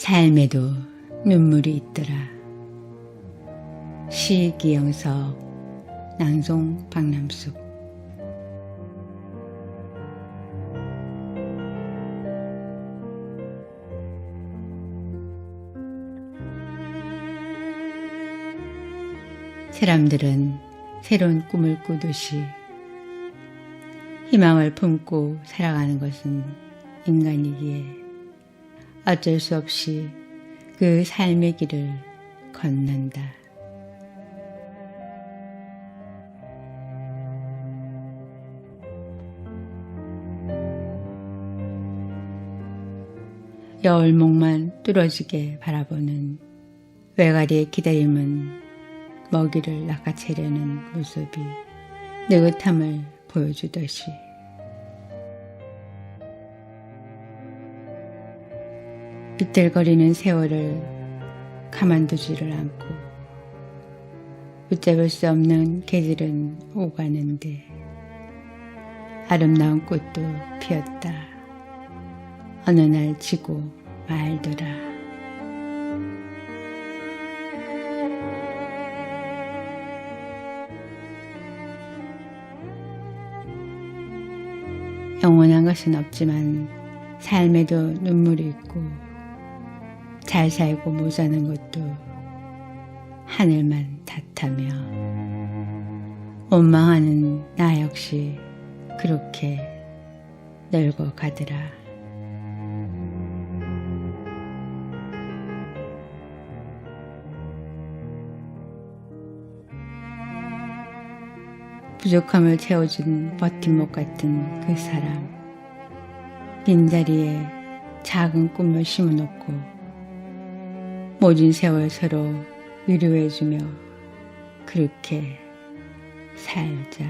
삶에도 눈물이 있더라. 시기영석 낭송 박남숙 사람들은 새로운 꿈을 꾸듯이 희망을 품고 살아가는 것은 인간이기에 어쩔 수 없이 그 삶의 길을 걷는다. 여울목만 뚫어지게 바라보는 외가리의 기다림은 먹이를 낚아채려는 모습이 느긋함을 보여주듯이 비틀거리는 세월을 가만두지를 않고 붙잡을 수 없는 계절은 오가는데 아름다운 꽃도 피었다. 어느 날 지고 말더라. 영원한 것은 없지만 삶에도 눈물이 있고 잘 살고 못 사는 것도 하늘만 탓하며 원망하는 나 역시 그렇게 늙어 가더라. 부족함을 채워준 버팀목 같은 그 사람. 빈자리에 작은 꿈을 심어놓고 모진 세월 서로 위로해주며 그렇게 살자.